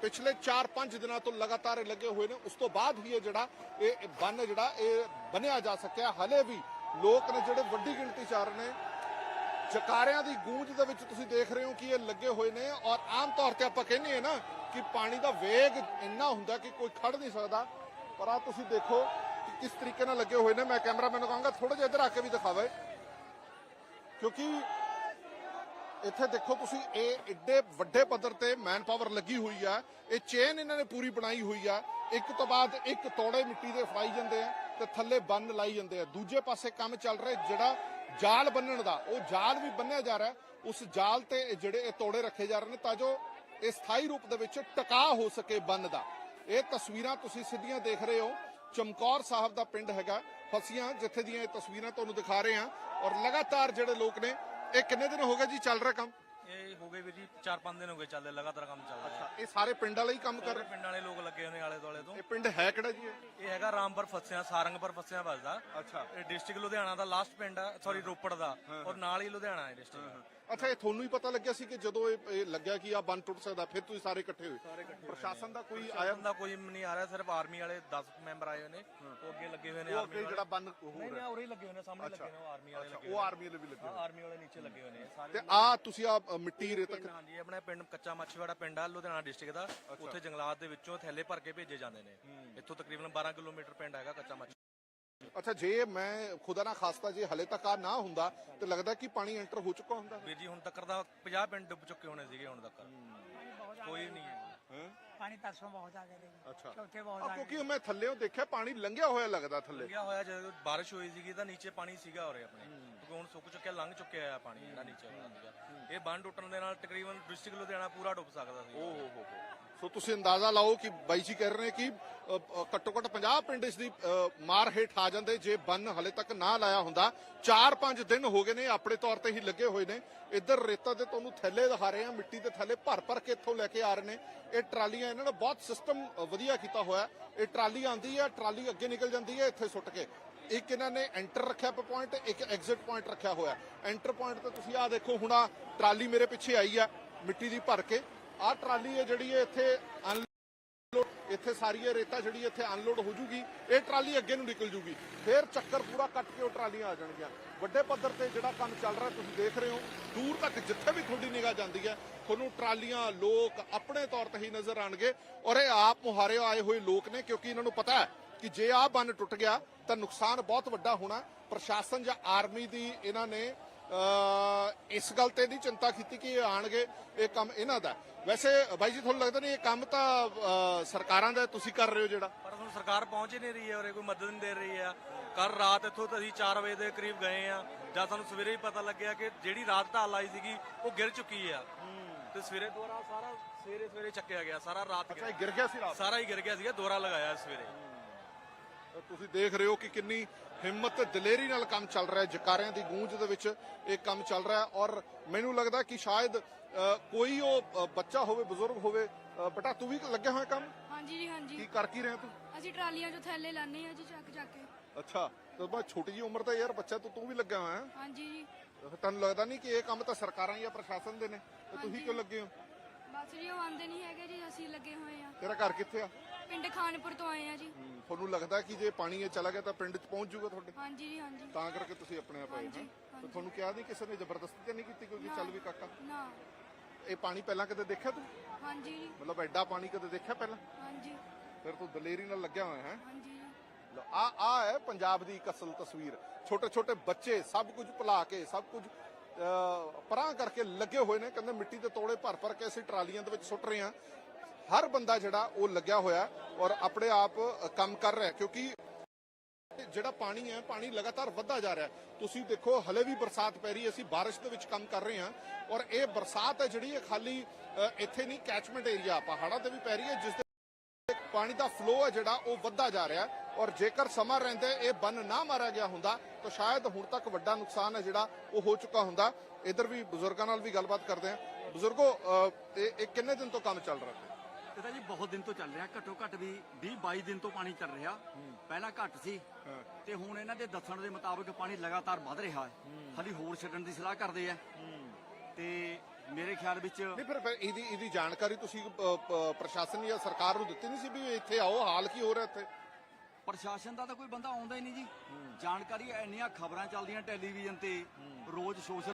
ਪਿਛਲੇ 4-5 ਦਿਨਾਂ ਤੋਂ ਲਗਾਤਾਰ ਇਹ ਲੱਗੇ ਹੋਏ ਨੇ। ਉਸ ਤੋਂ ਬਾਅਦ ਹੀ ਇਹ ਜਿਹੜਾ ਇਹ ਇਹ ਬੰਨ ਜਿਹੜਾ ਇਹ ਬਣਿਆ ਜਾ ਸਕਿਆ। ਹਲੇ ਵੀ ਲੋਕ ਨੇ ਜਿਹੜੇ ਵੱਡੀ ਗਿਣਤੀ ਚ ਆ ਰਹੇ ਨੇ, ਜਕਾਰਿਆਂ ਦੀ ਗੂੰਜ ਦੇ ਵਿੱਚ ਤੁਸੀਂ ਦੇਖ ਰਹੇ ਹੋ ਕਿ ਇਹ ਲੱਗੇ ਹੋਏ ਨੇ ਔਰ ਆਮ ਤੌਰ ਤੇ ਆਪਾਂ ਕਹਿੰਦੇ ਆ ਨਾ ਕਿ ਪਾਣੀ ਦਾ ਵੇਗ ਇੰਨਾ ਹੁੰਦਾ ਕਿ ਕੋਈ ਖੜ ਨਹੀਂ ਸਕਦਾ। ਪਰ ਆ ਤੁਸੀਂ ਦੇਖੋ ਕਿ ਕਿਸ ਤਰੀਕੇ ਨਾਲ ਲੱਗੇ ਹੋਏ ਨੇ। ਮੈਂ ਕੈਮਰਾਮੈਨ ਨੂੰ ਕਹਾਂਗਾ ਥੋੜਾ ਜਿਹਾ ਇੱਧਰ ਆ ਕੇ ਵੀ ਦਿਖਾਵੇ। ਕਿਉਂਕਿ ਇੱਥੇ ਦੇਖੋ ਤੁਸੀਂ, ਇਹ ਏਡੇ ਵੱਡੇ ਪੱਧਰ ਤੇ ਮੈਨ ਪਾਵਰ ਲੱਗੀ ਹੋਈ ਆ। ਇਹ ਚੇਨ ਇਹਨਾਂ ਨੇ ਪੂਰੀ ਬਣਾਈ ਹੋਈ ਆ। ਇੱਕ ਤੋਂ ਬਾਅਦ ਇੱਕ ਤੋੜੇ ਮਿੱਟੀ ਦੇ ਫਾਈ ਜਾਂਦੇ ਆ ਤੇ ਥੱਲੇ ਬੰਨ ਲਾਈ ਜਾਂਦੇ ਆ। ਦੂਜੇ ਪਾਸੇ ਕੰਮ ਚੱਲ ਰਿਹਾ, ਜਿਹੜਾ ਜਾਲ ਬੰਨਣ ਦਾ, ਉਹ ਜਾਲ ਵੀ ਬੰਨਿਆ ਜਾ ਰਿਹਾ। ਉਸ ਜਾਲ ਤੇ ਜਿਹੜੇ ਇਹ ਤੋੜੇ ਰੱਖੇ ਜਾ ਰਹੇ ਨੇ, ਤਾਂ ਜੋ ਇਹ ਸਥਾਈ ਰੂਪ ਦੇ ਵਿੱਚ ਟਿਕਾ ਹੋ ਸਕੇ ਬੰਨ ਦਾ। ਇਹ ਤਸਵੀਰਾਂ ਤੁਸੀਂ ਸਿੱਧੀਆਂ ਦੇਖ ਰਹੇ ਹੋ। ਚਮਕੌਰ ਸਾਹਿਬ ਦਾ ਪਿੰਡ ਹੈਗਾ। ਫਸੀਆਂ ਜਿੱਥੇ ਦੀਆਂ ਇਹ ਤਸਵੀਰਾਂ ਤੁਹਾਨੂੰ ਦਿਖਾ ਰਹੇ ਹਾਂ। ਔਰ ਲਗਾਤਾਰ ਜਿਹੜੇ ਲੋਕ ਨੇ ਇਹ ਕਿੰਨੇ ਦਿਨ ਹੋ ਗਏ ਜੀ ਚੱਲ ਰਿਹਾ ਕੰਮ? ਇਹ ਹੋ ਗਏ ਵੀਰ ਜੀ 4-5 ਦਿਨ ਹੋ ਗਏ ਚੱਲਦੇ ਲਗਾਤਾਰ ਕੰਮ ਚੱਲ ਰਿਹਾ ਇਹ ਸਾਰੇ ਪਿੰਡ ਵਾਲੇ ਹੀ ਕੰਮ ਕਰ ਸਾਰੇ ਰਹੇ ਪਿੰਡ ਵਾਲੇ ਲੋਕ ਲੱਗੇ ਹੋਏ ਨੇ ਆਲੇ ਦੁਆਲੇ ਤੋਂ। ਇਹ ਪਿੰਡ ਹੈ ਕਿਹੜਾ ਜੀ ਇਹ? ਇਹ ਹੈਗਾ ਰਾਮਪੁਰ ਫਸਿਆ ਸਾਰੰਗਪੁਰ ਫਸਿਆ ਵੱਜਦਾ ਅੱਛਾ। ਇਹ ਡਿਸਟ੍ਰਿਕਟ ਲੁਧਿਆਣਾ ਦਾ ਲਾਸਟ ਪਿੰਡ ਆ ਸੌਰੀ ਰੋਪੜ ਦਾ। ਔਰ ਨਾਲ ਹੀ ਲੁਧਿਆਣਾ ਹੈ ਡਿਸਟ੍ਰਿਕਟ ਅੱਛਾ ਇਹ ਤੁਹਾਨੂੰ ਹੀ ਪਤਾ ਲੱਗਿਆ ਸੀ ਕਿ ਜਦੋਂ ਇਹ ਇਹ ਲੱਗਿਆ ਕਿ ਆ ਬੰਨ ਟੁੱਟ ਸਕਦਾ ਫਿਰ ਤੁਸੀਂ ਸਾਰੇ ਇਕੱਠੇ ਹੋਏ? ਪ੍ਰਸ਼ਾਸਨ ਦਾ ਕੋਈ ਆਇਆ? ਦਾ ਕੋਈ ਨਹੀਂ ਆ ਰਿਹਾ ਸਿਰਫ ਆਰਮੀ ਵਾਲੇ 10 ਮੈਂਬਰ ਆਏ ਹੋਏ ਨੇ। ਉਹ ਅੱਗੇ ਲੱਗੇ ਹੋਏ ਨੇ ਉਹ ਆਰਮੀ ਅੱਗੇ ਜਿਹੜਾ ਬੰਨ ਹੋ ਨਹੀਂ ਰਿਹਾ ਨਹੀਂ ਉਰੇ ਹੀ ਲੱਗੇ ਹੋਏ ਨੇ ਸਾਹਮਣੇ ਲੱਗੇ ਨੇ ਉਹ ਆਰਮੀ ਵਾਲੇ ਲੱਗੇ ਉਹ ਆਰਮੀ ਵਾਲੇ ਵੀ ਲੱਗੇ ਹਾਂ ਆਰਮੀ ਵਾਲੇ ਨੀਚੇ ਲੱਗੇ ਹੋਏ ਨੇ। ਸਾਰੇ ਤੇ ਆ ਤੁਸੀਂ ਆ ਮਿੱਟੀ ਰੇਤ ਪਿੰਡ ਹਾਂਜੀ ਆਪਣਾ ਪਿੰਡ ਕੱਚਾ ਮਾਛੀਵਾੜਾ ਪਿੰਡ ਆ ਲੁਧਿਆਣਾ ਡਿਸਟ੍ਰਿਕਟ ਦਾ। ਉੱਥੇ ਜੰਗਲਾਤ ਦੇ ਵਿੱਚੋਂ ਥੈਲੇ ਭਰ ਕੇ ਭੇਜੇ ਜਾਂਦੇ ਨੇ। ਇੱਥੋਂ ਤਕਰੀਬਨ 12 ਕਿਲੋਮੀਟਰ ਪਿੰਡ ਹੈਗਾ ਕੱਚਾ ਮਾਛੀ ਅੱਛਾ ਜੇ ਮੈਂ ਖੁਦਾ ਨਾ ਖਾਸਤਾ ਜੇ ਹਲੇ ਤੱਕ ਆ ਨਾ ਹੁੰਦਾ ਤੇ ਲੱਗਦਾ ਕਿ ਪਾਣੀ ਐਂਟਰ ਹੋ ਚੁੱਕਾ ਹੁੰਦਾ। ਵੀਰ ਜੀ ਹੁਣ ਤੱਕ ਦਾ 50 ਪਿੰਡ ਡੁੱਬ ਚੁੱਕੇ ਹੋਣੇ ਸੀਗੇ ਹੁਣ ਤੱਕ। ਕੋਈ ਨਹੀਂ ਹੈ ਹੈ? ਪਾਣੀ ਪਰਸੋਂ ਬਹੁਤ ਆ ਗਿਆ ਜੀ। ਅੱਛਾ। ਚੌਥੇ ਬਹੁਤ ਆ ਕਿਉਂਕਿ ਮੈਂ ਥੱਲੇੋਂ ਦੇਖਿਆ ਪਾਣੀ ਲੰਘਿਆ ਹੋਇਆ ਲੱਗਦਾ ਥੱਲੇ। ਲੱਗਿਆ ਹੋਇਆ ਜਦੋਂ ਬਾਰਿਸ਼ ਹੋਈ ਸੀਗੀ ਤਾਂ ਨੀਚੇ ਪਾਣੀ ਸੀਗਾ ਉਰੇ ਆਪਣੇ। ਕਿਉਂਕਿ ਹੁਣ ਸੁੱਕ ਚੁੱਕਿਆ, ਲੰਘ ਚੁੱਕਿਆ ਆ ਪਾਣੀ ਜਿਹੜਾ ਨੀਚੇ ਹੁੰਦਾ ਸੀਗਾ। ਇਹ ਬੰਨ ਟੁੱਟਣ ਦੇ ਨਾਲ ਤਕਰੀਬਨ ਡਿਸਟ੍ਰਿਕਟ ਲੁਧਿਆਣਾ ਪੂਰਾ ਡੁੱਬ ਸਕਦਾ ਸੀ। ਓ ਹੋ ਹੋ ਸੋ ਤੁਸੀਂ ਅੰਦਾਜ਼ਾ ਲਾਓ ਕਿ ਬਾਈ ਜੀ ਕਹਿ ਰਹੇ ਨੇ ਕਿ ਘੱਟੋ ਘੱਟ 50 ਪਿੰਡ ਇਸ ਦੀ ਮਾਰ ਹੇਠ ਆ ਜਾਂਦੇ, ਜੇ ਬੰਨ ਹਲੇ ਤੱਕ ਨਾ ਲਾਇਆ ਹੁੰਦਾ। 4-5 ਦਿਨ ਹੋ ਗਏ ਨੇ, ਆਪਣੇ ਤੌਰ ਤੇ ਹੀ ਲੱਗੇ ਹੋਏ ਨੇ। ਇੱਧਰ ਰੇਤਾ ਦੇ ਤੁਹਾਨੂੰ ਥੈਲੇ ਦਿਖਾ ਰਹੇ ਆ ਮਿੱਟੀ ਦੇ ਥੱਲੇ ਭਰ ਭਰ ਕੇ ਇੱਥੋਂ ਲੈ ਕੇ ਆ ਰਹੇ ਨੇ। ਇਹ ਟਰਾਲੀਆਂ ਇਹਨਾਂ ਨੇ ਬਹੁਤ ਸਿਸਟਮ ਵਧੀਆ ਕੀਤਾ ਹੋਇਆ। ਇਹ ਟਰਾਲੀ ਆਂਦੀ ਹੈ, ਟਰਾਲੀ ਅੱਗੇ ਨਿਕਲ ਜਾਂਦੀ ਹੈ, ਇੱਥੇ ਸੁੱਟ ਕੇ। ਇੱਕ ਇਹਨਾਂ ਨੇ ਐਂਟਰ ਰੱਖਿਆ ਪੁਆਇੰਟ ਇੱਕ ਐਗਜ਼ਿਟ ਪੁਆਇੰਟ ਰੱਖਿਆ ਹੋਇਆ। ਐਂਟਰ ਪੁਆਇੰਟ ਤੇ ਤੁਸੀਂ ਆਹ ਦੇਖੋ, ਹੁਣ ਆਹ ਟਰਾਲੀ ਮੇਰੇ ਪਿੱਛੇ ਆਈ ਆ, ਮਿੱਟੀ ਦੀ ਭਰ ਕੇ। ਆਹ ਟਰਾਲੀ ਹੈ ਜਿਹੜੀ ਇਹ ਇੱਥੇ ਅਨਲੋਡ ਇੱਥੇ ਸਾਰੀ ਇਹ ਰੇਤਾ ਜਿਹੜੀ ਇੱਥੇ ਅਨਲੋਡ ਹੋ ਜੂਗੀ, ਇਹ ਟਰਾਲੀ ਅੱਗੇ ਨੂੰ ਨਿਕਲ ਜੂਗੀ। ਫਿਰ ਚੱਕਰ ਪੂਰਾ ਕੱਟ ਕੇ ਉਹ ਟਰਾਲੀਆਂ ਆ ਜਾਣਗੀਆਂ। ਵੱਡੇ ਪੱਧਰ ਤੇ ਜਿਹੜਾ ਕੰਮ ਚੱਲ ਰਿਹਾ, ਤੁਸੀਂ ਦੇਖ ਰਹੇ ਹੋ, ਦੂਰ ਤੱਕ ਜਿੱਥੇ ਵੀ ਤੁਹਾਡੀ ਨਿਗਾਹ ਜਾਂਦੀ ਹੈ, ਤੁਹਾਨੂੰ ਟਰਾਲੀਆਂ, ਲੋਕ ਆਪਣੇ ਤੌਰ ਤੇ ਹੀ ਨਜ਼ਰ ਆਣਗੇ ਔਰ ਇਹ ਆਪ ਮੁਹਾਰੇ ਆਏ ਹੋਏ ਲੋਕ ਨੇ, ਕਿਉਂਕਿ ਇਹਨਾਂ ਨੂੰ ਪਤਾ ਹੈ ਕਿ ਜੇ ਆਹ ਬੰਨ ਟੁੱਟ ਗਿਆ ਤਾਂ ਨੁਕਸਾਨ ਬਹੁਤ ਵੱਡਾ ਹੋਣਾ। ਪ੍ਰਸ਼ਾਸਨ ਜਾਂ ਆਰਮੀ ਦੀ ਇਹਨਾਂ ਨੇ ਇਸ ਗੱਲ ਤੇ ਨਹੀਂ ਚਿੰਤਾ ਕੀਤੀ ਕਿ ਇਹ ਆਣਗੇ ਇਹ ਕੰਮ ਇਹਨਾਂ ਦਾ। ਹੈ। ਵੈਸੇ ਬਾਈ ਜੀ ਤੁਹਾਨੂੰ ਲੱਗਦਾ ਨਹੀਂ ਇਹ ਕੰਮ ਤਾਂ ਸਰਕਾਰਾਂ ਦਾ ਤੁਸੀਂ ਕਰ ਰਹੇ ਹੋ ਜਿਹੜਾ? ਪਰ ਹੁਣ ਸਰਕਾਰ ਪਹੁੰਚ ਹੀ ਨਹੀਂ ਰਹੀ ਹੈ ਉਰੇ ਕੋਈ ਮਦਦ ਨਹੀਂ ਦੇ ਰਹੀ ਆ ਕੱਲ ਰਾਤ ਇੱਥੋਂ ਅਸੀਂ 4 ਵਜੇ ਦੇ ਕਰੀਬ ਗਏ ਆ ਜਦ ਸਾਨੂੰ ਸਵੇਰੇ ਹੀ ਪਤਾ ਲੱਗਿਆ ਕਿ ਜਿਹੜੀ ਰਾਤ ਢਾਲ ਆਈ ਸੀਗੀ ਉਹ ਗਿਰ ਚੁੱਕੀ ਆ। ਤੇ ਸਵੇਰੇ ਦੁਬਾਰਾ ਸਾਰਾ ਸਵੇਰੇ ਸਵੇਰੇ ਚੱਕਿਆ ਗਿਆ ਸਾਰਾ ਰਾਤ ਅੱਛਾ ਗਿਰ ਗਿਆ ਸੀ ਰਾਤ? ਸਾਰਾ ਹੀ ਗਿਰ ਗਿਆ ਸੀਗਾ ਦੁਬਾਰਾ ਲਗਾਇਆ ਸਵੇਰੇ। ਤੁਸੀਂ ਦੇਖ ਰਹੇ ਹੋ ਕਿ ਕਿੰਨੀ ਹਿੰਮਤ ਤੇ ਦਲੇਰੀ ਨਾਲ ਕੰਮ ਚੱਲ ਰਿਹਾ ਹੈ ਜਕਾਰਿਆਂ ਦੀ ਗੂੰਜ ਦੇ ਵਿੱਚ ਇਹ ਕੰਮ ਚੱਲ ਰਿਹਾ ਹੈ ਔਰ ਮੈਨੂੰ ਲੱਗਦਾ ਕਿ ਸ਼ਾਇਦ ਕੋਈ ਉਹ ਬੱਚਾ ਹੋਵੇ ਬਜ਼ੁਰਗ ਹੋਵੇ ਬੇਟਾ ਤੂੰ ਵੀ ਲੱਗਿਆ ਹੋਇਆ ਕੰਮ? ਹਾਂਜੀ ਜੀ ਕੀ ਹਾਂਜੀ ਕਰ ਕੀ ਰਿਹਾ ਤੂੰ? ਅਸੀਂ ਟਰਾਲੀਆਂ 'ਚੋਂ ਥੈਲੇ ਲਾਣੇ ਆ ਜੀ ਚੱਕ ਚੱਕ ਕੇ। ਅੱਛਾ ਤੇ ਮੈਂ ਛੋਟੀ ਜੀ ਉਮਰ ਦਾ ਯਾਰ ਬੱਚਾ ਤੂੰ ਤੂੰ ਵੀ ਲੱਗਿਆ ਹੋਇਆ ਹੈ। ਹਾਂਜੀ ਜੀ। ਤੁਹਾਨੂੰ ਲੱਗਦਾ ਨਹੀਂ ਕਿ ਇਹ ਕੰਮ ਤਾਂ ਸਰਕਾਰਾਂ ਜਾਂ ਪ੍ਰਸ਼ਾਸਨ ਦੇ ਨੇ? ਤੇ ਤੁਸੀਂ। ਕਿਉਂ ਲੱਗੇ ਹੋ? ਬਸ ਜੀ ਉਹ ਆਂਦੇ ਨਹੀਂ ਹੈਗੇ ਜੀ ਅਸੀਂ ਲੱਗੇ ਹੋਏ ਆ ਤੇਰਾ ਘਰ ਕਿੱਥੇ ਆ? ਪਿੰਡ ਖਾਨਪੁਰ ਤੋਂ ਆਏ ਆ ਜੀ। ਤੁਹਾਨੂੰ ਲੱਗਦਾ ਕਿ ਜੇ ਪਾਣੀ ਇਹ ਚਲਾ ਗਿਆ ਤਾਂ ਪਿੰਡ 'ਚ ਪਹੁੰਚ ਜਾਊਗਾ ਤੁਹਾਡੇ? ਹਾਂਜੀ ਜੀ ਹਾਂਜੀ। ਤਾਂ ਕਰਕੇ ਤੁਸੀਂ ਆਪਣੇ ਆਪ ਆਏ ਹਾਂ? ਹਾਂਜੀ। ਤੇ ਤੁਹਾਨੂੰ ਕਿਹਾ ਨਹੀਂ ਕਿਸੇ ਨੇ ਜ਼ਬਰਦਸਤੀ ਤਾਂ ਨਹੀਂ ਕੀਤੀ ਕਿਉਂਕਿ ਚੱਲ ਵੀ ਕਾਕਾ? ਨਾ। ਇਹ ਪਾਣੀ ਪਹਿਲਾਂ ਕਦੇ ਦੇਖਿਆ ਤੂੰ? ਹਾਂਜੀ। ਜੀ ਮਤਲਬ ਐਡਾ ਪਾਣੀ ਕਦੇ ਦੇਖਿਆ ਪਹਿਲਾਂ? ਹਾਂਜੀ। ਫਿਰ ਤੂੰ ਦਲੇਰੀ ਨਾਲ ਲੱਗਿਆ ਹੋਇਆ ਹੈ? ਹਾਂਜੀ ਜੀ। ਲਓ, ਆ ਆ ਹੈ ਪੰਜਾਬ ਦੀ ਇੱਕ ਅਸਲ ਤਸਵੀਰ। ਛੋਟੇ ਛੋਟੇ ਬੱਚੇ ਸਭ ਕੁਝ ਭੁਲਾ ਕੇ ਸਭ ਕੁਝ ਅਹ, ਪਰਾਂ ਕਰਕੇ ਲੱਗੇ ਹੋਏ ਨੇ ਕਹਿੰਦੇ ਮਿੱਟੀ ਦੇ ਤੋੜੇ ਭਰ ਭਰ ਕੇ ਅਸੀਂ ਟਰਾਲੀਆਂ ਦੇ ਵਿੱਚ ਸੁੱਟ ਰਹੇ ਹਾਂ। ਹਰ ਬੰਦਾ ਜਿਹੜਾ ਉਹ ਲੱਗਿਆ ਹੋਇਆ ਔਰ ਆਪਣੇ ਆਪ ਕੰਮ ਕਰ ਰਿਹਾ ਕਿਉਂਕਿ ਜਿਹੜਾ ਪਾਣੀ ਹੈ, ਪਾਣੀ ਲਗਾਤਾਰ ਵੱਧਦਾ ਜਾ ਰਿਹਾ ਤੁਸੀਂ ਦੇਖੋ, ਹਲੇ ਵੀ ਬਰਸਾਤ ਪੈ ਰਹੀ ਹੈ, ਅਸੀਂ ਬਾਰਿਸ਼ ਦੇ ਵਿੱਚ ਕੰਮ ਕਰ ਰਹੇ ਹਾਂ ਔਰ ਇਹ ਬਰਸਾਤ ਹੈ ਜਿਹੜੀ ਇਹ ਖਾਲੀ ਇੱਥੇ ਨਹੀਂ ਕੈਚਮੈਂਟ ਏਰੀਆ ਪਹਾੜਾਂ ਤੇ ਵੀ ਪੈ ਰਹੀ ਹੈ, ਜਿਸ ਦੇ ਪਾਣੀ ਦਾ ਫਲੋ ਹੈ ਜਿਹੜਾ ਉਹ ਵੱਧਦਾ ਜਾ ਰਿਹਾ ਔਰ ਜੇਕਰ ਸਮਾਂ ਰਹਿੰਦੇ ਇਹ ਬੰਨ ਨਾ ਮਾਰਿਆ ਗਿਆ ਹੁੰਦਾ, ਤਾਂ ਸ਼ਾਇਦ ਹੁਣ ਤੱਕ ਵੱਡਾ ਨੁਕਸਾਨ ਹੈ ਜਿਹੜਾ ਉਹ ਹੋ ਚੁੱਕਾ ਹੁੰਦਾ। ਇਧਰ ਵੀ ਬਜ਼ੁਰਗਾਂ ਨਾਲ ਵੀ ਗੱਲਬਾਤ ਕਰਦੇ ਹਾਂ। ਬਜ਼ੁਰਗੋ ਇਹ ਇਹ ਕਿੰਨੇ ਦਿਨ ਤੋਂ ਕੰਮ ਚੱਲ ਰਿਹਾ? ਹੈ ਇਹ ਤਾਂ ਜੀ ਬਹੁਤ ਦਿਨ ਤੋਂ ਚੱਲ ਰਿਹਾ ਘੱਟੋ ਘੱਟ ਵੀ 20 22 ਦਿਨ ਤੋਂ ਪਾਣੀ ਚੱਲ ਰਿਹਾ। ਪਹਿਲਾਂ ਘੱਟ ਸੀ। ਤੇ ਹੁਣ ਇਹਨਾਂ ਦੇ ਦੱਸਣ ਦੇ ਮੁਤਾਬਕ ਪਾਣੀ ਲਗਾਤਾਰ ਵੱਧ ਰਿਹਾ। ਹੈ। ਹਾਲੀ ਹੋਰ ਛੱਡਣ ਦੀ ਸਲਾਹ ਕਰਦੇ ਆ। ਤੇ ਮੇਰੇ ਖਿਆਲ ਵਿੱਚ ਨਹੀਂ ਫਿਰ ਇਹਦੀ ਇਹਦੀ ਜਾਣਕਾਰੀ ਤੁਸੀਂ ਪ੍ਰਸ਼ਾਸਨ ਜਾਂ ਸਰਕਾਰ ਨੂੰ ਦਿੱਤੀ ਨਹੀਂ ਸੀ ਵੀ ਇੱਥੇ ਆਓ ਹਾਲ ਕੀ ਹੋ ਰਿਹਾ ਇੱਥੇ? ਪ੍ਰਸ਼ਾਸਨ ਦਾ ਤਾਂ ਕੋਈ ਬੰਦਾ ਆਉਂਦਾ ਹੀ ਨਹੀਂ ਜੀ। ਜਾਣਕਾਰੀ ਇੰਨੀਆਂ ਖਬਰਾਂ ਚੱਲਦੀਆਂ ਟੈਲੀਵਿਜ਼ਨ ਤੇ। ਰੋਜ਼ ਸੋਸ਼ਲ